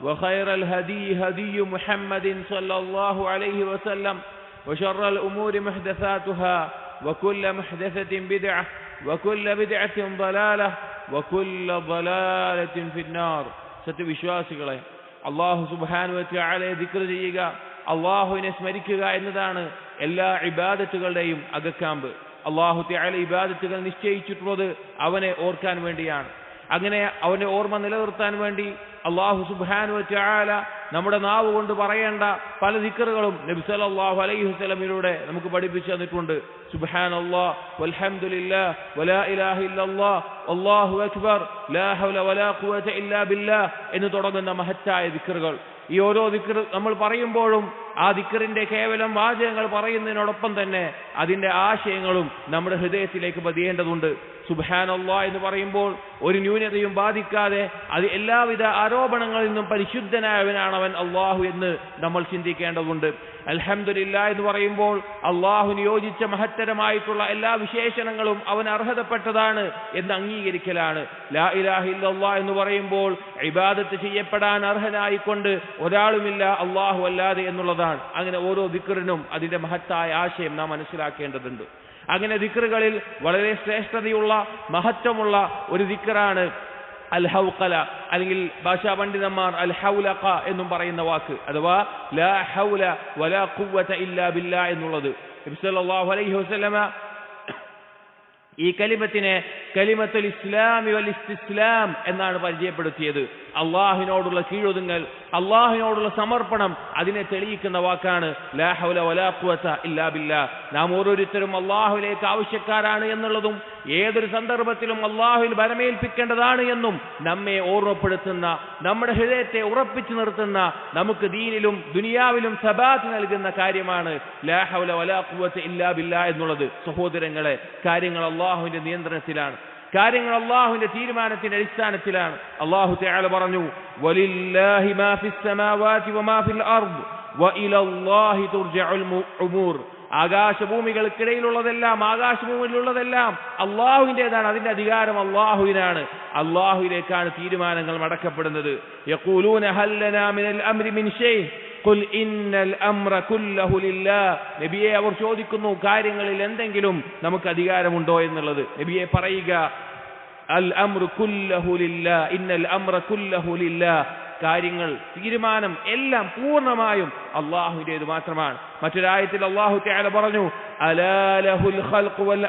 وخير الهدي هدي محمد صلى الله عليه وسلم وشر الأمور محدثاتها وكل محدثة بدعة وكل بدعة ضلالة وكل ضلالة في النار സത്യവിശ്വാസികളെ അള്ളാഹു സുബാനുവറ്റാളെ ദിക്ർ ചെയ്യുക അള്ളാഹുവിനെ സ്മരിക്കുക എന്നതാണ് എല്ലാ ഇബാദത്തുകളുടെയും അകക്കാമ്പ് അള്ളാഹു ത്യാല ഇബാദത്തുകൾ നിശ്ചയിച്ചിട്ടുള്ളത് അവനെ ഓർക്കാൻ വേണ്ടിയാണ് അങ്ങനെ അവന്റെ ഓർമ്മ നിലനിർത്താൻ വേണ്ടി അള്ളാഹു സുബാനു ചാല നമ്മുടെ നാവ് കൊണ്ട് പറയേണ്ട പല ദിക്കറുകളും നബി സല്ലല്ലാഹു അലൈഹി വസല്ലമയിലൂടെ നമുക്ക് പഠിപ്പിച്ചു തന്നിട്ടുണ്ട്. സുബ്ഹാനല്ലാഹ് വൽഹംദുലില്ലാഹ് വലാ ഇലാഹ ഇല്ലല്ലാഹ് അല്ലാഹു അക്ബർ ലാ ഹൗല വലാ ഖുവത ബില്ലാഹ് എന്ന് തുടങ്ങുന്ന മഹത്തായ ദിക്കറുകൾ. ഈ ഓരോ ദിക്കർ നമ്മൾ പറയുമ്പോഴും ആ ദിക്കറിന്റെ കേവലം വാചകങ്ങൾ പറയുന്നതിനോടൊപ്പം തന്നെ അതിന്റെ ആശയങ്ങളും നമ്മുടെ ഹൃദയത്തിലേക്ക് പതിയേണ്ടതുണ്ട്. സുബാനല്ലാ എന്ന് പറയുമ്പോൾ ഒരു ന്യൂനതയും ബാധിക്കാതെ അത് എല്ലാവിധ ആരോപണങ്ങളിൽ നിന്നും പരിശുദ്ധനായവനാണ് അവൻ അള്ളാഹു എന്ന് നമ്മൾ ചിന്തിക്കേണ്ടതുണ്ട്. അൽഹംദുലില്ല എന്ന് പറയുമ്പോൾ അള്ളാഹു നിയോജിച്ച മഹത്തരമായിട്ടുള്ള എല്ലാ വിശേഷണങ്ങളും അവൻ അർഹതപ്പെട്ടതാണ് എന്ന് അംഗീകരിക്കലാണ്. ലാ ഇലാഹില്ല എന്ന് പറയുമ്പോൾ ഇബാദത്ത് ചെയ്യപ്പെടാൻ അർഹനായിക്കൊണ്ട് ഒരാളുമില്ല അള്ളാഹു അല്ലാതെ എന്നുള്ളതാണ്. അങ്ങനെ ഓരോ ദിക്കറിനും അതിന്റെ മഹത്തായ ആശയം നാം മനസ്സിലാക്കേണ്ടതുണ്ട്. അങ്ങനെ ദിക്റുകളിൽ വളരെ ശ്രേഷ്ഠതയുള്ള മഹത്വമുള്ള ഒരു ദിക്റാണ് അൽ ഹൗക്കല അല്ലെങ്കിൽ ഭാഷാ പണ്ഡിതന്മാർ അൽ ഹൗലഖ എന്നും പറയുന്ന വാക്ക് അഥവാ ലാ ഹൗല വലാ ഖുവത ഇല്ലാ ബില്ലാ എന്നുള്ളത്. സല്ലല്ലാഹു അലൈഹി വസല്ലമ ഈ കലിമത്തിനെ കലിമത്തുൽ ഇസ്ലാമി വൽ ഇസ്തിസ്ലാം എന്നാണ് പരിചയപ്പെടുത്തിയത്. അള്ളാഹിനോടുള്ള കീഴൊതുങ്ങൽ അള്ളാഹിനോടുള്ള സമർപ്പണം അതിനെ തെളിയിക്കുന്ന വാക്കാണ് ലാ ഹൗല വലാ ഖുവത ഇല്ലാ ബില്ലാ. നാം ഓരോരുത്തരും അള്ളാഹുലേക്ക് ആവശ്യക്കാരാണ് എന്നുള്ളതും ഏതൊരു സന്ദർഭത്തിലും അള്ളാഹുവിൽ വരമേൽപ്പിക്കേണ്ടതാണ് എന്നും നമ്മെ ഓർമ്മപ്പെടുത്തുന്ന നമ്മുടെ ഹൃദയത്തെ ഉറപ്പിച്ചു നിർത്തുന്ന നമുക്ക് ദീനിലും ദുനിയാവിലും സബാത്ത് നൽകുന്ന കാര്യമാണ് ലാ ഹൗല വലാ കുവത്ത് ഇല്ലാ ബില്ലാ എന്നുള്ളത്. സഹോദരങ്ങളെ കാര്യങ്ങൾ അള്ളാഹുവിന്റെ നിയന്ത്രണത്തിലാണ്. കാര്യങ്ങൾ അള്ളാഹുവിന്റെ തീരുമാനത്തിന്റെ അടിസ്ഥാനത്തിലാണ്. അള്ളാഹു തആല പറഞ്ഞു ആകാശഭൂമികൾക്കിടയിലുള്ളതെല്ലാം ആകാശഭൂമിയിലുള്ളതെല്ലാം അള്ളാഹുവിന്റെതാണ് അതിന്റെ അധികാരം അള്ളാഹുവിനാണ്. അള്ളാഹുവിലേക്കാണ് തീരുമാനങ്ങൾ മടക്കപ്പെടുന്നത്. നബിയെ അവർ ചോദിക്കുന്നു കാര്യങ്ങളിൽ എന്തെങ്കിലും നമുക്ക് അധികാരമുണ്ടോ എന്നുള്ളത്. നബിയെ പറയുക അൽ ഇന്നൽ കാര്യങ്ങൾ തീരുമാനം എല്ലാം പൂർണമായും അള്ളാഹുവിന്റേത് മാത്രമാണ്. മറ്റൊരായത്തിൽ അള്ളാഹു തആല പറഞ്ഞു വൽ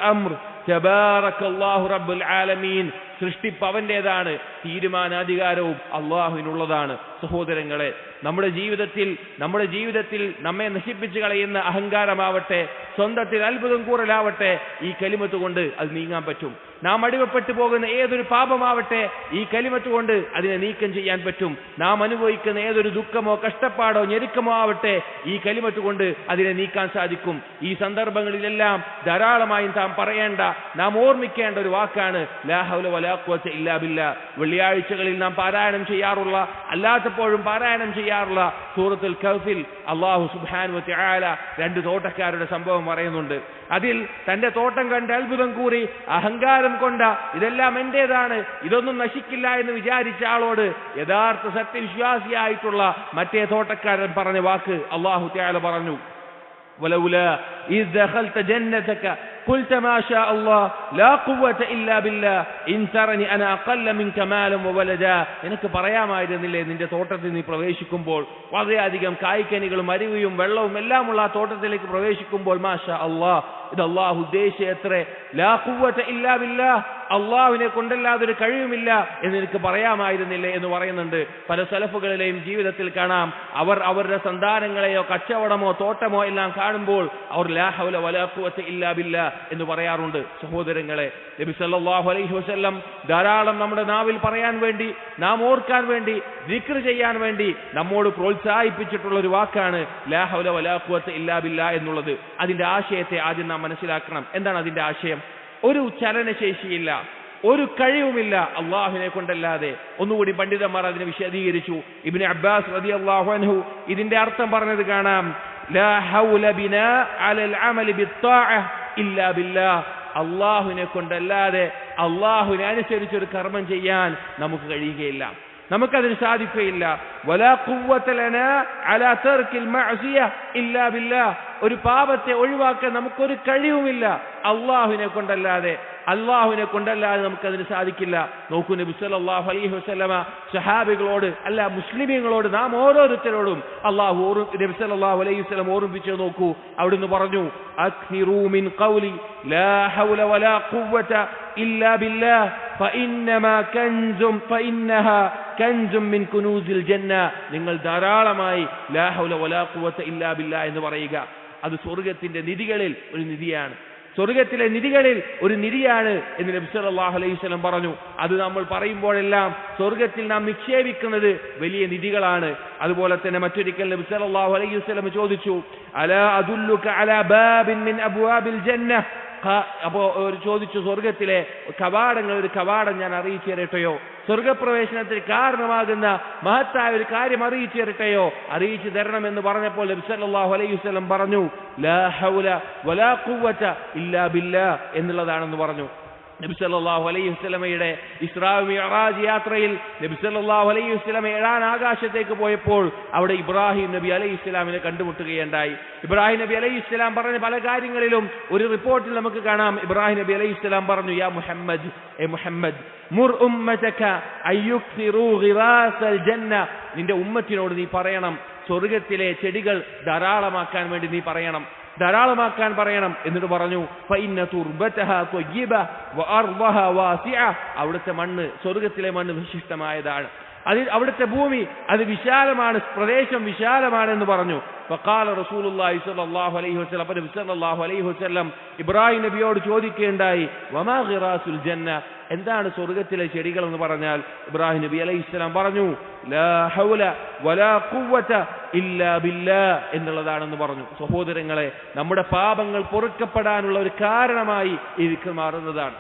സൃഷ്ടിപ്പ് അവന്റെതാണ് തീരുമാനാധികാരവും അള്ളാഹുവിനുള്ളതാണ്. സഹോദരങ്ങളെ നമ്മുടെ ജീവിതത്തിൽ നമ്മുടെ ജീവിതത്തിൽ നമ്മെ നശിപ്പിച്ചു കളയുന്ന അഹങ്കാരമാവട്ടെ സ്വന്തത്തിൽ അത്ഭുതം കൂറലാവട്ടെ ഈ കലിമത്ത് കൊണ്ട് അത് നീങ്ങാൻ പറ്റും. നാം അടിവപ്പെട്ടു പോകുന്ന ഏതൊരു പാപമാവട്ടെ ഈ കലിമത്ത് കൊണ്ട് അതിനെ നീക്കം ചെയ്യാൻ പറ്റും. നാം അനുഭവിക്കുന്ന ഏതൊരു ദുഃഖമോ കഷ്ടപ്പാടോ ഞെരുക്കമോ ആവട്ടെ ഈ കലിമത്ത് കൊണ്ട് അതിനെ നീക്കാൻ സാധിക്കും. ഈ സന്ദർഭങ്ങളിലെല്ലാം ധാരാളമായും താൻ പറയേണ്ട നാം ഓർമ്മിക്കേണ്ട ഒരു വാക്കാണ് ലാഹൗല വലാ ഇല്ലാ ബില്ലാ. വെള്ളിയാഴ്ചകളിൽ നാം പാരായണം ചെയ്യാറുള്ള അല്ലാത്തപ്പോഴും പാരായണം ചെയ്യാറുള്ള സൂറത്തുൽ കൗഫിൽ അള്ളാഹു സുബ്ഹാനഹു വ തആല രണ്ട് തോട്ടക്കാരുടെ സംഭവം പറയുന്നുണ്ട് അതിൽ തന്റെ തോട്ടം കണ്ട് അത്ഭുതം കൂറി അഹങ്കാരം കൊണ്ട ഇതെല്ലാം എന്റേതാണ് ഇതൊന്നും നശിക്കില്ല എന്ന് വിചാരിച്ച ആളോട് യഥാർത്ഥ സത്യവിശ്വാസിയായിട്ടുള്ള മറ്റേ തോട്ടക്കാരൻ പറഞ്ഞ വാക്ക് അള്ളാഹു തആല പറഞ്ഞു ولولا إذ دخلت جنتك قلت ما شاء الله لا قوة إلا بالله إن ترني أنا أقل منك مالا وولدا നിനക്ക് പറയാമായിരുന്നില്ലേ നിന്റെ തോട്ടത്തിൽ നീ പ്രവേശിക്കുമ്പോൾ വളരെയധികം കായ്ക്കനികളും അരുവിയും വെള്ളവും എല്ലാമുള്ള ആ തോട്ടത്തിലേക്ക് പ്രവേശിക്കുമ്പോൾ മാഷ അള്ളാഹ് ഇത് അള്ളാഹു ഉദ്ദേശിച്ചത്ര ലാ ഖുവത ഇല്ലാ ബില്ലാ അള്ളാഹുവിനെ കൊണ്ടല്ലാതെ ഒരു കഴിവുമില്ല എന്ന് എനിക്ക് പറയാമായിരുന്നില്ലേ എന്ന് പറയുന്നുണ്ട് പല സലഫുകളിലെയും ജീവിതത്തിൽ കാണാം അവർ അവരുടെ സന്താനങ്ങളെയോ കച്ചവടമോ തോട്ടമോ എല്ലാം കാണുമ്പോൾ അവർ ലാ ഹൗല വലാ ഖുവത ഇല്ലാ ബില്ലാ എന്ന് പറയാറുണ്ട്. സഹോദരങ്ങളെ നബി സല്ലാഹു അലൈഹി വസ്ല്ലം ധാരാളം നമ്മുടെ നാവിൽ പറയാൻ വേണ്ടി നാം ഓർക്കാൻ വേണ്ടി ദിക്ർ ചെയ്യാൻ വേണ്ടി നമ്മോട് പ്രോത്സാഹിപ്പിച്ചിട്ടുള്ള ഒരു വാക്കാണ് ലാ വലാഖുവത്ത് വലാ ഇല്ലാ എന്നുള്ളത്. അതിന്റെ ആശയത്തെ ആദ്യം നാം മനസ്സിലാക്കണം. എന്താണ് അതിന്റെ ആശയം? ഒരു ചലനശേഷിയില്ല ഒരു കഴിവുമില്ല അള്ളാഹുവിനെ കൊണ്ടല്ലാതെ. ഒന്നുകൂടി പണ്ഡിതന്മാർ അതിനെ വിശദീകരിച്ചു. ഇബ്നു അബ്ബാസ് റളിയല്ലാഹു അൻഹു ഇതിന്റെ അർത്ഥം പറഞ്ഞത് കാണാം. ഇല്ലാ ബില്ലാ. അള്ളാഹുവിനെ കൊണ്ടല്ലാതെ അള്ളാഹുവിനെ അനുസരിച്ചൊരു കർമ്മം ചെയ്യാൻ നമുക്ക് കഴിയുകയില്ല. നമുക്കതിന് സാധിക്കുകയില്ല. ഒരു പാപത്തെ ഒഴിവാക്കാൻ നമുക്കൊരു കഴിവുമില്ല. അള്ളാഹുവിനെ കൊണ്ടല്ലാതെ അള്ളാഹുവിനെ കൊണ്ടല്ലാതെ നമുക്കതിന് സാധിക്കില്ല. നോക്കൂ നബി സല്ലാഹു അലൈഹി വസല്ലമ സഹാബികളോട് അല്ല മുസ്ലിമീങ്ങളോട് നാം ഓരോരുത്തരോടും അള്ളാഹു ഓർ നബി സല്ലാഹു അലൈഹി വസ്ലം ഓർമ്മിപ്പിച്ച് നോക്കൂ. അവിടുന്ന് പറഞ്ഞു അക്സിറൂ മിൻ ഖൗലി ലാ ഹൗല വലാ ഖുവത ഇല്ലാ ബില്ലാഹ് ഫഇന്നമാ കൻസും ഫഇന്നഹാ കൻസും മിൻ കുനൂസിൽ ജന്ന. നിങ്ങൾ ധാരാളമായി ലാ ഹൗല വലാ ഖുവത ഇല്ലാ ബില്ലാഹ് എന്ന് പറയുക. അത് സ്വർഗത്തിന്റെ നിധികളിൽ ഒരു നിധിയാണ്. സ്വർഗത്തിലെ നിധികളിൽ ഒരു നിധിയാണ് എന്ന് നബി സല്ലല്ലാഹു അലൈഹി പറഞ്ഞു. അത് നമ്മൾ പറയുമ്പോഴെല്ലാം സ്വർഗത്തിൽ നാം നിക്ഷേപിക്കുന്നത് വലിയ നിധികളാണ്. അതുപോലെ തന്നെ മറ്റൊരിക്കൽ നബി സല്ലല്ലാഹു അലൈഹി ചോദിച്ചു അലാ അദുല്ലുക അലാ ബാബിൻ മിൻ അബ്വാബിൽ ജന്ന അപ്പോ ഒരു ചോദിച്ചു സ്വർഗത്തിലെ കവാടങ്ങൾ ഒരു കവാടം ഞാൻ അറിയിച്ചു തരട്ടെയോ സ്വർഗപ്രവേശനത്തിന് കാരണമാകുന്ന മഹത്തായ ഒരു കാര്യം അറിയിച്ചു തരട്ടെയോ അറിയിച്ചു തരണമെന്ന് പറഞ്ഞപ്പോൾ നബി സല്ലല്ലാഹു അലൈഹി വസ്ലം പറഞ്ഞു ലാ ഹൗല വലാ ഇല്ലാ ബില്ലാ എന്നുള്ളതാണെന്ന് പറഞ്ഞു. നബി സല്ലല്ലാഹു അലൈഹി വസല്ലമയുടെ ഇസ്രാ മിഅറാജ് യാത്രയിൽ നബിസല്ലാഹു അലൈഹി വസല്ലമ ഏഴാൻ ആകാശത്തേക്ക് പോയപ്പോൾ അവിടെ ഇബ്രാഹിം നബി അലൈഹി ഇസ്ലാമിനെ കണ്ടുമുട്ടുകയുണ്ടായി. ഇബ്രാഹിം നബി അലൈഹി ഇസ്ലാം പറഞ്ഞ പല കാര്യങ്ങളിലും ഒരു റിപ്പോർട്ടിൽ നമുക്ക് കാണാം. ഇബ്രാഹിം നബി അലൈഹി ഇസ്ലാം പറഞ്ഞു യാ മുഹമ്മദ് എ മുഹമ്മദ് മുർ ഉമ്മതക ഗിറാസൽ ജന്ന. നിന്റെ ഉമ്മത്തിനോട് നീ പറയണം. സ്വർഗത്തിലെ ചെടികൾ ധാരാളമാക്കാൻ വേണ്ടി നീ പറയണം. ധാരാളമാക്കാൻ പറയണം എന്നിട്ട് പറഞ്ഞു അവിടുത്തെ മണ്ണ് സ്വർഗത്തിലെ മണ്ണ് വിശിഷ്ടമായതാണ്. അതിൽ അവിടുത്തെ ഭൂമി അത് വിശാലമാണ് പ്രദേശം വിശാലമാണെന്ന് പറഞ്ഞു. ഫഖാല റസൂലുള്ളാഹി സ്വല്ലല്ലാഹു അലൈഹി വസല്ലം അലൈഹി ഇബ്രാഹിം നബിയോട് ചോദിക്കുകയുണ്ടായി വമാ ഖിറാസുൽ ജന്ന? എന്താണ് സ്വർഗത്തിലെ ചെടികൾ എന്ന് പറഞ്ഞാൽ ഇബ്രാഹിം നബി അലൈഹി സ്വലാം പറഞ്ഞു ലാ ഹൗല വലാ ഇല്ലാ ബില്ലാ എന്നുള്ളതാണെന്ന് പറഞ്ഞു. സഹോദരങ്ങളെ നമ്മുടെ പാപങ്ങൾ പൊറുക്കപ്പെടാനുള്ള ഒരു കാരണമായി ഇത് മാറുന്നതാണ്.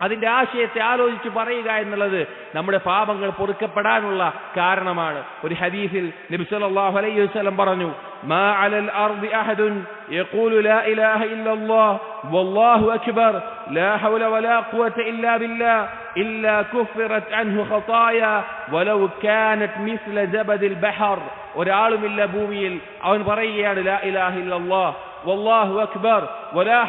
അതിന്റെ ആശയത്തെ ആലോചിച്ച് പറയുക എന്നുള്ളത് നമ്മുടെ പാപങ്ങൾ പൊറുക്കപ്പെടാനുള്ള കാരണമാണ് ഒരു ഹദീസിൽ നബി സല്ലല്ലാഹു അലൈഹി വസല്ലം പറഞ്ഞു മാ അലൽ അർദി അഹദുൻ യഖൂലു ലാ ഇലാഹ ഇല്ലല്ലാഹ് വല്ലാഹു അക്ബർ ലാ ഹൗല വലാ ഖുവത ഇല്ലാ ബില്ലാ ഇല്ലാ കുഫിറത് അൻഹു ഖതായ വലൗ കാനത് മിസ്ല ജബദിൽ ബഹർ ഒരാളുമില്ല ഭൂമിയിൽ അവൻ പറയുകയാണ് ലാ ഇലാഹ ഇല്ലല്ലാഹ് വല്ലാഹു അക്ബർ വലാ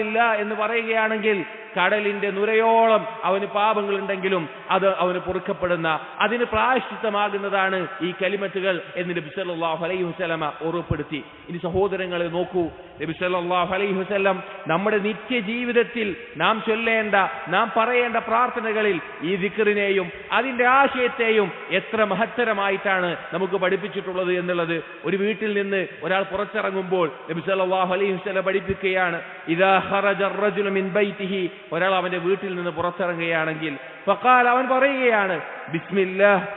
ഇല്ലാ എന്ന് പറയുകയാണെങ്കിൽ കടലിന്റെ നുരയോളം അവന് പാപങ്ങളുണ്ടെങ്കിലും അത് അവന് പൊറുക്കപ്പെടുന്ന അതിന് പ്രായശ്ചിത്തമാകുന്നതാണ് ഈ കലിമറ്റുകൾ എന്ന് നബി സല്ലല്ലാഹു അലൈഹി വസല്ലമ ഓർമ്മപ്പെടുത്തി ഇനി സഹോദരങ്ങളെ നോക്കൂ. നബി സല്ലല്ലാഹു അലൈഹി വസല്ലം നമ്മുടെ നിത്യ ജീവിതത്തിൽ നാം ചൊല്ലേണ്ട നാം പറയേണ്ട പ്രാർത്ഥനകളിൽ ഈ ദിക്റിനെയും അതിന്റെ ആശയത്തെയും എത്ര മഹത്തരമായിട്ടാണ് നമുക്ക് പഠിപ്പിച്ചിട്ടുള്ളത് എന്നുള്ളത് ഒരു വീട്ടിൽ നിന്ന് ഒരാൾ പുറത്തിറങ്ങുമ്പോൾ നബി സല്ലല്ലാഹു അലൈഹി അലൈഹിസ്ല പഠിപ്പിക്കുകയാണ് ഇതാ ഹറജ മിൻ ബൈത്തിഹി. ഒരാൾ അവന്റെ വീട്ടിൽ നിന്ന് പുറത്തിറങ്ങുകയാണെങ്കിൽ. ഫഖാൽ അവൻ പറയുകയാണ് അള്ളാഹുവിന്റെ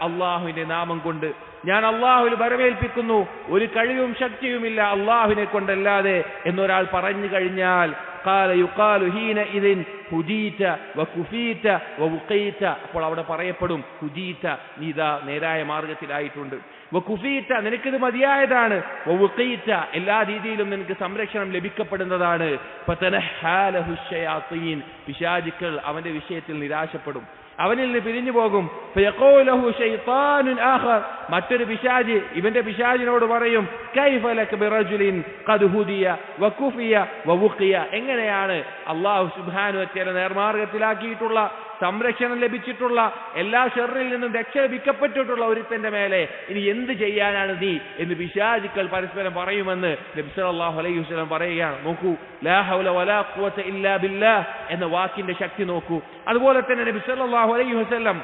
അല്ലാഹുവിന്റെ നാമം കൊണ്ട്. ഞാൻ അള്ളാഹുവിൽ വരവേൽപ്പിക്കുന്നു. ഒരു കഴിവും ശക്തിയുമില്ല അള്ളാഹുവിനെ കൊണ്ടല്ലാതെ എന്നൊരാൾ പറഞ്ഞു കഴിഞ്ഞാൽ അപ്പോൾ അവിടെ പറയപ്പെടും നീതാ നേരായ മാർഗത്തിലായിട്ടുണ്ട്. വകുഫീറ്റ നിനക്കിത് മതിയായതാണ്. എല്ലാ രീതിയിലും നിനക്ക് സംരക്ഷണം ലഭിക്കപ്പെടുന്നതാണ്. പിശാചുക്കൾ അവന്റെ വിഷയത്തിൽ നിരാശപ്പെടും. അവനിൽ നിന്ന് പിരിഞ്ഞു പോകും. മറ്റൊരു പിശാജ് ഇവന്റെ പിശാജിനോട് പറയും എങ്ങനെയാണ് അള്ളാഹു സുബ്ഹാനഹു വതആല നേർമാർഗത്തിലാക്കിയിട്ടുള്ള സംരക്ഷണം ലഭിച്ചിട്ടുള്ള എല്ലാ ഷെറിൽ നിന്നും രക്ഷ ലഭിക്കപ്പെട്ടിട്ടുള്ള ഒരുത്തന്റെ മേലെ ഇനി എന്ത് ചെയ്യാനാണ് നീ എന്ന് പിശാചുക്കൾ പരസ്പരം പറയുമെന്ന് നബി സല്ലല്ലാഹു അലൈഹി വസല്ലം പറയുകയാണ്. നോക്കൂ ലാ ഹൗല വലാ ഇല്ലാ എന്ന വാക്കിന്റെ ശക്തി നോക്കൂ. അതുപോലെ തന്നെ നബി സല്ലല്ലാഹു അലൈഹി വസല്ലം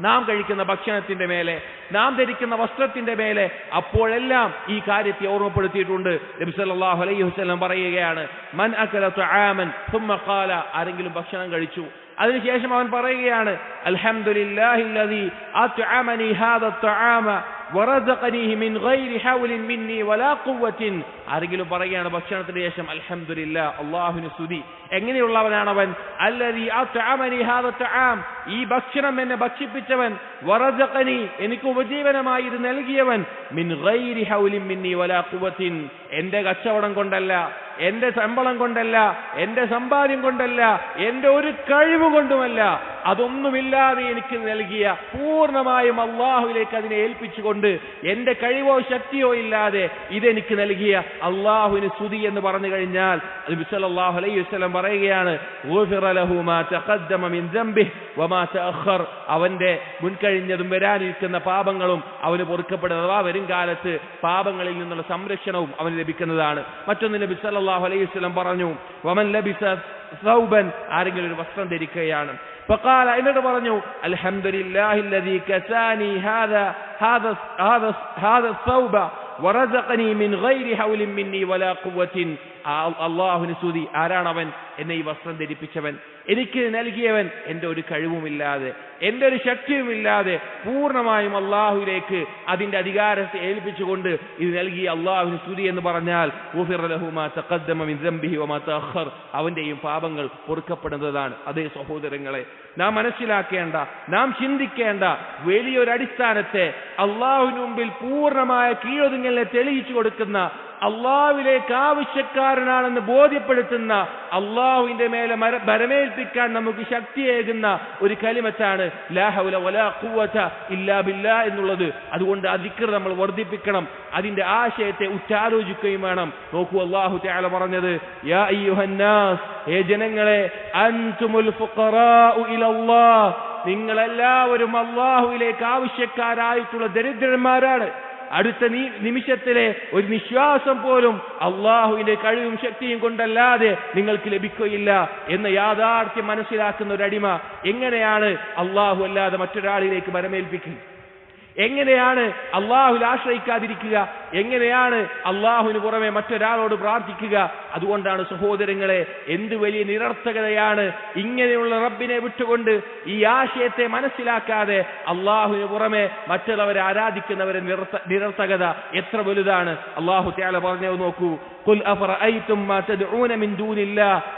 നാം കഴിക്കുന്ന ഭക്ഷണത്തിന്റെ മേലെ നാം ധരിക്കുന്ന വസ്ത്രത്തിന്റെ മേലെ അപ്പോഴെല്ലാം ഈ കാര്യത്തെ ഓർമ്മപ്പെടുത്തിയിട്ടുണ്ട് നബി സല്ലല്ലാഹു അലൈഹി വസല്ലം പറയുകയാണ് മൻ അകല തുആമൻ ثم قال ആരെങ്കിലും ഭക്ഷണം കഴിച്ചു അതിനുശേഷം അവൻ പറയുകയാണ് അൽഹംദുലില്ലാഹില്ലദീ അത്അമനി ഹാദ തുആമ ആരെങ്കിലും പറയുകയാണ് ഭക്ഷണത്തിന് ശേഷം അൽഹംദുലില്ലാ അള്ളാഹുന് സ്തുതി. എങ്ങനെയുള്ളവനാണ് അവൻ ഈ ഭക്ഷണം എന്നെ ഭക്ഷിപ്പിച്ചവൻ. വറസഖനി എനിക്ക് ഉപജീവനമായി ഇത് നൽകിയവൻ. മിൻ ഗൈരി മിന്നി വലാ എന്റെ കച്ചവടം കൊണ്ടല്ല എന്റെ ശമ്പളം കൊണ്ടല്ല എന്റെ സമ്പാദ്യം കൊണ്ടല്ല എന്റെ ഒരു കഴിവ് കൊണ്ടുമല്ല. അതൊന്നുമില്ലാതെ എനിക്ക് നൽകിയ പൂർണമായും അള്ളാഹുവിലേക്ക് അതിനെ ഏൽപ്പിച്ചുകൊണ്ട് എന്റെ കഴിവോ ശക്തിയോ ഇല്ലാതെ ഇതെനിക്ക് നൽകിയ അള്ളാഹുവിന് സ്തുതി എന്ന് പറഞ്ഞു കഴിഞ്ഞാൽ സല്ലല്ലാഹു അലൈഹി വസല്ലം പറയുകയാണ്. അവന്റെ മുൻകഴിഞ്ഞതും വരാനിരിക്കുന്ന പാപങ്ങളും അവന് പൊറുക്കപ്പെടുന്നത് അഥവാ വരും കാലത്ത് പാപങ്ങളിൽ നിന്നുള്ള സംരക്ഷണവും അവന് ലഭിക്കുന്നതാണ് മറ്റൊന്ന് നബി സല്ലല്ലാഹു അലൈഹി വസല്ലം പറഞ്ഞു വമൻ ലബിസ സൗബൻ ആരെങ്കിലും ഒരു വസ്ത്രം ധരിക്കുകയാണ് فقال എന്നിട്ട് പറഞ്ഞു الحمد لله الذي كساني هذا هذا هذا هذا الثوب ورزقني من غير حول مني ولا قوة അള്ളാഹുവിന് സ്തുതി. ആരാണവൻ? എന്നെ ഈ വസ്ത്രം ധരിപ്പിച്ചവൻ. എനിക്ക് നൽകിയവൻ എന്റെ ഒരു കഴിവുമില്ലാതെ എന്റെ ഒരു ശക്തിയുമില്ലാതെ പൂർണമായും അള്ളാഹുവിലേക്ക് അതിന്റെ അധികാരത്തെ ഏൽപ്പിച്ചുകൊണ്ട് ഇത് നൽകിയ അള്ളാഹുവിന് സ്തുതി എന്ന് പറഞ്ഞാൽ അവന്റെയും പാപങ്ങൾ പൊറുക്കപ്പെടുന്നതാണ്. അതേ സഹോദരങ്ങളെ നാം മനസ്സിലാക്കേണ്ട നാം ചിന്തിക്കേണ്ട വലിയൊരു അടിസ്ഥാനത്തെ അള്ളാഹുവിന് മുമ്പിൽ പൂർണമായ കീഴൊതുങ്ങലിനെ തെളിയിച്ചു കൊടുക്കുന്ന അള്ളാഹുവിലേക്ക് ആവശ്യക്കാരനാണെന്ന് ബോധ്യപ്പെടുത്തുന്ന അള്ളാഹുവിന്റെ മേലെ ഭരമേൽപ്പിക്കാൻ നമുക്ക് ശക്തിയേകുന്ന ഒരു കലിമത്താണ് ലാഹൗല ഇല്ലാ എന്നുള്ളത്. അതുകൊണ്ട് അധികൃതം നമ്മൾ വർദ്ധിപ്പിക്കണം. അതിന്റെ ആശയത്തെ ഉറ്റാലോചിക്കുകയും വേണം. നോക്കൂ അള്ളാഹു തആല പറഞ്ഞത് യാ ഹേ ജനങ്ങളെ നിങ്ങളെല്ലാവരും അള്ളാഹുവിലേക്ക് ആവശ്യക്കാരായിട്ടുള്ള ദരിദ്രന്മാരാണ്. അടുത്ത നിമിഷത്തിലെ ഒരു നിശ്വാസം പോലും അള്ളാഹുവിന്റെ കഴിവും ശക്തിയും കൊണ്ടല്ലാതെ നിങ്ങൾക്ക് ലഭിക്കുകയില്ല എന്ന് യാഥാർത്ഥ്യം മനസ്സിലാക്കുന്ന ഒരു അടിമ എങ്ങനെയാണ് അള്ളാഹു അല്ലാതെ മറ്റൊരാളിലേക്ക് മരമേൽപ്പിക്കുക എങ്ങനെയാണ് അള്ളാഹുൽ ആശ്രയിക്കാതിരിക്കുക? എങ്ങനെയാണ് അള്ളാഹുവിന് പുറമെ മറ്റൊരാളോട് പ്രാർത്ഥിക്കുക? അതുകൊണ്ടാണ് സഹോദരങ്ങളെ എന്ത് വലിയ നിരർത്ഥകതയാണ് ഇങ്ങനെയുള്ള റബ്ബിനെ വിട്ടുകൊണ്ട് ഈ ആശയത്തെ മനസ്സിലാക്കാതെ അള്ളാഹുവിന് പുറമെ മറ്റുള്ളവരെ ആരാധിക്കുന്നവരെ നിരർത്ഥകത എത്ര വലുതാണ്. അള്ളാഹു ത്യാല പറഞ്ഞു നോക്കൂ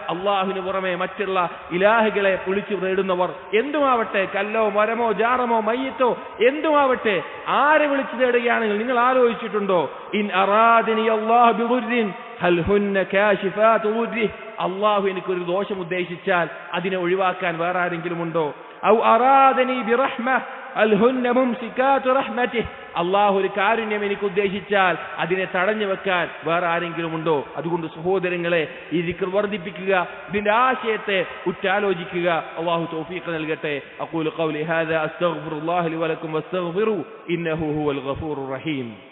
അള്ളാഹുവിന് പുറമെ മറ്റുള്ള ഇലാഹുകളെ വിളിച്ചു നേടുന്നവർ എന്തുമാവട്ടെ കല്ലോ മരമോ ജാറമോ മയ്യത്തോ എന്തുമാവട്ടെ ആരെ വിളിച്ചു നേടുകയാണെങ്കിൽ നിങ്ങൾ ആലോചിച്ചിട്ടുണ്ടോ? ഇൻ ബിദുർരിൻ ഹൽ ഹുന്ന കാശിഫാതു ദുർരിഹ് അള്ളാഹു എനിക്കൊരു ദോഷം ഉദ്ദേശിച്ചാൽ അതിനെ ഒഴിവാക്കാൻ വേറെ ആരെങ്കിലും ഉണ്ടോ? ഔ അറാദനി ബിറഹ്മ. അള്ളാഹു ഒരു കാരുണ്യം എനിക്ക് ഉദ്ദേശിച്ചാൽ അതിനെ തടഞ്ഞു വെക്കാൻ വേറെ ആരെങ്കിലും ഉണ്ടോ? അതുകൊണ്ട് സഹോദരങ്ങളെ ഈ ദിക്ർ വർദ്ധിപ്പിക്കുക ഇതിന്റെ ആശയത്തെ ഉറ്റാലോചിക്കുക. അള്ളാഹു തോഫീഖ് നൽകട്ടെ. അഖൂലു ഖൗലി ഹാദാ അസ്തഗ്ഫിറുല്ലാഹി ലി വലക്കും വസ്തഗ്ഫിറു ഇന്നഹു ഹുവൽ ഗഫൂറുർ റഹീം.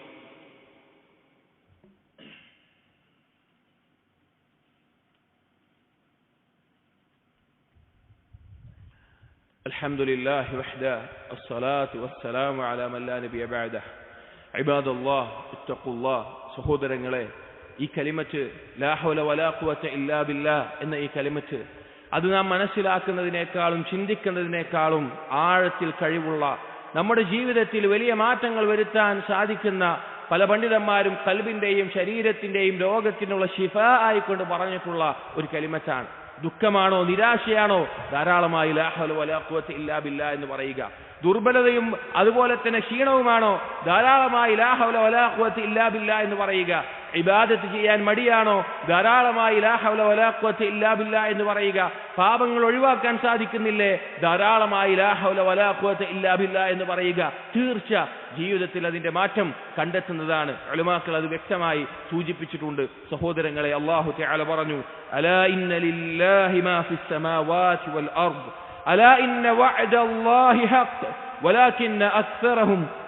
الحمد لله وحده الصلاة والسلام على من لا نبي بعده ഇബാദല്ലാഹ് ഇത്തഖുല്ലാഹ് സഹോദരങ്ങളെ ഈ കലിമറ്റ് ലാഹുല വലാഖുവറ്റ ഇല്ലാ ബില്ലാ എന്ന ഈ കലിമറ്റ് അത് നാം മനസ്സിലാക്കുന്നതിനേക്കാളും ചിന്തിക്കുന്നതിനേക്കാളും ആഴത്തിൽ കഴിവുള്ള നമ്മുടെ ജീവിതത്തിൽ വലിയ മാറ്റങ്ങൾ വരുത്താൻ സാധിക്കുന്ന പല പണ്ഡിതന്മാരും കൽബിന്റെയും ശരീരത്തിന്റെയും രോഗത്തിനുള്ള ശിഫ ആയിക്കൊണ്ട് പറഞ്ഞിട്ടുള്ള ഒരു കലിമറ്റാണ് ദുഃഖമാണോ നിരാശയാണോ? ധാരാളമായി ലാഹുല വലാഖുവത്ത് ഇല്ലാ ബില്ല എന്ന് പറയുക. ദുർബലതയും അതുപോലെ തന്നെ ക്ഷീണവുമാണോ? ധാരാളമായി ലാഹൗല വലാഖുവത്ത് ഇല്ലാ ബില്ല എന്ന് പറയുക. ഇബാദത്ത് ചെയ്യാൻ മടിയാണോ? ധാരാളമായി ഇല്ലാ ഇല്ലാബില്ല എന്ന് പറയുക. പാപങ്ങൾ ഒഴിവാക്കാൻ സാധിക്കുന്നില്ലേ? ധാരാളമായി ഇല്ലാ ഇല്ലാബില്ല എന്ന് പറയുക. തീർച്ച ജീവിതത്തിൽ അതിന്റെ മാറ്റം കണ്ടെത്തുന്നതാണ്. അളിമാക്കൾ അത് വ്യക്തമായി സൂചിപ്പിച്ചിട്ടുണ്ട്. സഹോദരങ്ങളെ അള്ളാഹു ത്യാല പറഞ്ഞു അലാ മാ വൽ അർദ്. അലാ ഇന്ന ഹഖ്.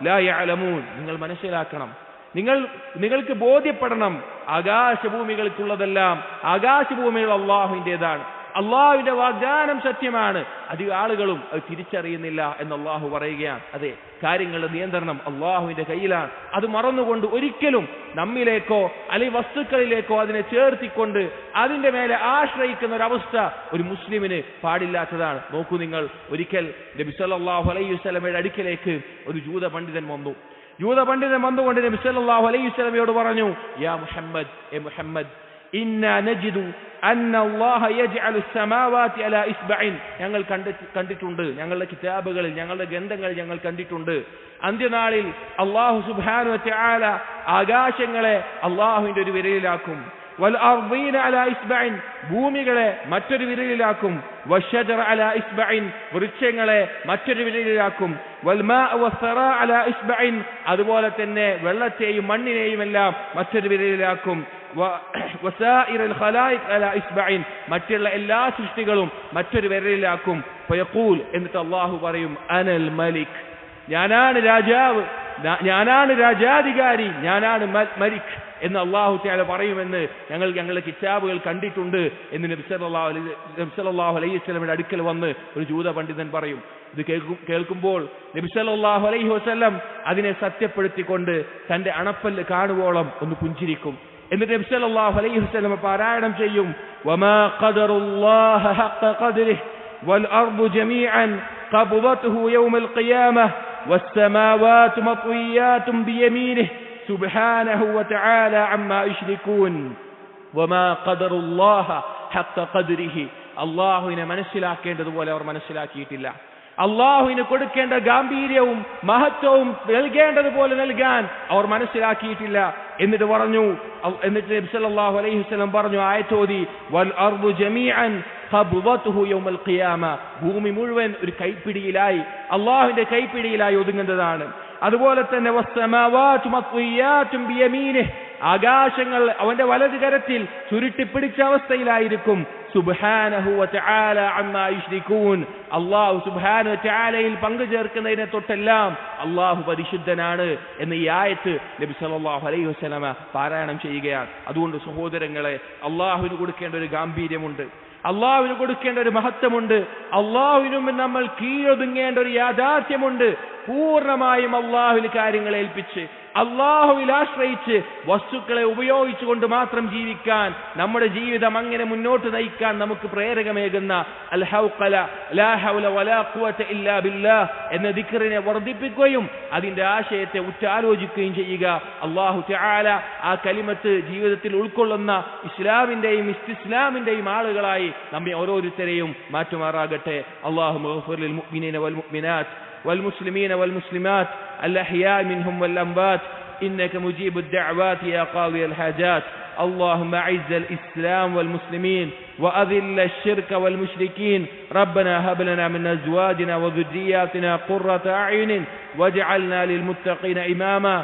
ലാ യഅലമൂൻ. നിങ്ങൾ മനസ്സിലാക്കണം. നിങ്ങൾ നിങ്ങൾക്ക് ബോധ്യപ്പെടണം. ആകാശഭൂമികൾക്കുള്ളതെല്ലാം ആകാശഭൂമികൾ അള്ളാഹുവിന്റെതാണ്. അള്ളാഹുവിന്റെ വാഗ്ദാനം സത്യമാണ്. അധികം ആളുകളും അത് തിരിച്ചറിയുന്നില്ല എന്ന് അള്ളാഹു പറയുകയാണ്. അതെ കാര്യങ്ങളുടെ നിയന്ത്രണം അള്ളാഹുവിന്റെ കയ്യിലാണ്. അത് മറന്നുകൊണ്ട് ഒരിക്കലും നമ്മിലേക്കോ അല്ലെങ്കിൽ വസ്തുക്കളിലേക്കോ അതിനെ ചേർത്തിക്കൊണ്ട് അതിന്റെ മേലെ ആശ്രയിക്കുന്ന ഒരവസ്ഥ ഒരു മുസ്ലിമിന് പാടില്ലാത്തതാണ്. നോക്കൂ നിങ്ങൾ ഒരിക്കൽ നബി അലൈഹി വസ്ലമയുടെ അടുക്കലേക്ക് ഒരു ജൂത പണ്ഡിതൻ വന്നു. ജൂത പണ്ഡിതൻ വന്നുകൊണ്ട് നബി സല്ലല്ലാഹു അലൈഹി വസല്ലമയോട് പറഞ്ഞു യാ മുഹമ്മദ് എ മുഹമ്മദ് ഇന്ന നജിദു അന്ന അല്ലാഹ യജ്അലു സമാവാതി അലാ ഇസ്ബഇൻ. ഞങ്ങൾ കണ്ടിട്ട് കണ്ടിട്ടുണ്ട് ഞങ്ങളുടെ കിതാബുകളിൽ ഞങ്ങളുടെ ഗ്രന്ഥങ്ങളിൽ ഞങ്ങൾ കണ്ടിട്ടുണ്ട്. അന്ത്യനാളിൽ അല്ലാഹു സുബ്ഹാനഹു വതആല ആകാശങ്ങളെ അല്ലാഹുവിന്റെ ഒരു വിരലിലാക്കും. വൽ അർദീന അലാ ഇസ്ബഇൻ. ഭൂമികളെ മറ്റൊരു വിരലിലാക്കും. വശജറ അലാ ഇസ്ബഇൻ. വൃക്ഷങ്ങളെ മറ്റൊരു വിരലിലാക്കും. വൽ മാ വസ്സറാ അലാ ഇസ്ബഇൻ. അതുപോലെ തന്നെ വെള്ളത്തെയും മണ്ണിനെയും എല്ലാം മറ്റൊരു വിരലിലാക്കും. മറ്റുള്ള എല്ലാ സൃഷ്ടികളും മറ്റൊരു വിരലിലാക്കും. എന്നിട്ട് അള്ളാഹു പറയും അനൽ മലിക്. ഞാനാണ് രാജാവ്. ഞാനാണ് രാജാധികാരി ഞാനാണ് മലിക് എന്ന് അള്ളാഹു തആല പറയുമെന്ന് ഞങ്ങൾ ഞങ്ങളുടെ കിതാബുകൾ കണ്ടിട്ടുണ്ട് എന്ന് നബി സല്ലല്ലാഹു അലൈഹി നബി സല്ലല്ലാഹു അലൈഹി വസല്ലമയുടെ അടുക്കൽ വന്ന് ഒരു ജൂത പണ്ഡിതൻ പറയും ഇത് കേൾക്കും കേൾക്കുമ്പോൾ നബി സല്ലല്ലാഹു അലൈഹി വസല്ലം അതിനെ സത്യപ്പെടുത്തിക്കൊണ്ട് തന്റെ അണപ്പല്ല് കാണുവോളം ഒന്ന് പുഞ്ചിരിക്കും എന്നിട്ട് നബി സല്ലല്ലാഹു അലൈഹി വസല്ലം പാരായണം ചെയ്യും വമാ ഖദറുല്ലാഹ ഹഖ ഖദ്രിഹി വൽ അർദു ജമീഅൻ قبضته يوم القيامة والسماوات مطويات بيمينه سبحانه وتعالى عما يشركون وما قدر الله حق قدره അള്ളാഹുവിനെ മനസ്സിലാക്കേണ്ടതുപോലെ അവർ മനസ്സിലാക്കിയിട്ടില്ല അള്ളാഹുവിന് കൊടുക്കേണ്ട ഗാംഭീര്യവും മഹത്വവും നൽകേണ്ടതുപോലെ നൽകാൻ അവർ മനസ്സിലാക്കിയിട്ടില്ല എന്നിട്ട് പറഞ്ഞു എന്നിട്ട് നബി സല്ലല്ലാഹു അലൈഹി വസല്ലം പറഞ്ഞു ആയത്തോതി വൽ അർദു ജമീഅൻ ഖബ്ദതുഹു യൗമൽ ഖിയാമ ഭൂമി മുഴുവൻ ഒരു കൈപ്പിടിയിലായി അള്ളാഹുവിന്റെ കൈപ്പിടിയിലായി ഒതുങ്ങുന്നതാണ്. അതുപോലെ തന്നെ ആകാശങ്ങൾ അവന്റെ വലതു കരത്തിൽ ചുരുട്ടി പിടിച്ച അവസ്ഥയിലായിരിക്കും അല്ലാഹു സുബ്ഹാനഹു വതആലയിൽ പങ്കു ചേർക്കുന്നതിനെ തൊട്ടെല്ലാം അള്ളാഹു പരിശുദ്ധനാണ് എന്ന ഈ ആയത്ത് നബി സല്ലല്ലാഹു അലൈഹി വസ്ലമ പാരായണം ചെയ്യുകയാണ്. അതുകൊണ്ട് സഹോദരങ്ങളെ അള്ളാഹുവിന് കൊടുക്കേണ്ട ഒരു ഗാംഭീര്യമുണ്ട്. അള്ളാഹുവിന് കൊടുക്കേണ്ട ഒരു മഹത്വമുണ്ട്. അള്ളാഹുവിനും നമ്മൾ കീഴൊതുങ്ങേണ്ട ഒരു യാഥാർത്ഥ്യമുണ്ട്. പൂർണമായും അള്ളാഹുവിന് കാര്യങ്ങൾ ഏൽപ്പിച്ച് അള്ളാഹുവിൽ ആശ്രയിച്ച് വസ്തുക്കളെ ഉപയോഗിച്ചുകൊണ്ട് മാത്രം ജീവിക്കാൻ നമ്മുടെ ജീവിതം അങ്ങനെ മുന്നോട്ട് നയിക്കാൻ നമുക്ക് പ്രേരകമേകുന്ന എന്ന ദിക്റിനെ വർദ്ധിപ്പിക്കുകയും അതിന്റെ ആശയത്തെ ഉറ്റാലോചിക്കുകയും ചെയ്യുക. അള്ളാഹു തആല ആ കലിമത്ത് ജീവിതത്തിൽ ഉൾക്കൊള്ളുന്ന ഇസ്ലാമിന്റെയും ഇസ്തിസ്ലാമിന്റെയും ആളുകളായി നമ്മെ ഓരോരുത്തരെയും മാറ്റുമാറാകട്ടെ. അള്ളാഹു മുഅ്മിനീന വൽ والمسلمين والمسلمات الأحياء منهم والأنبات. إنك مجيب الدعوات يا قاضي الحاجات. اللهم أعز الإسلام والمسلمين وأذل الشرك والمشركين. ربنا هب لنا من أزواجنا وذرياتنا قرة أعين واجعلنا للمتقين إماما.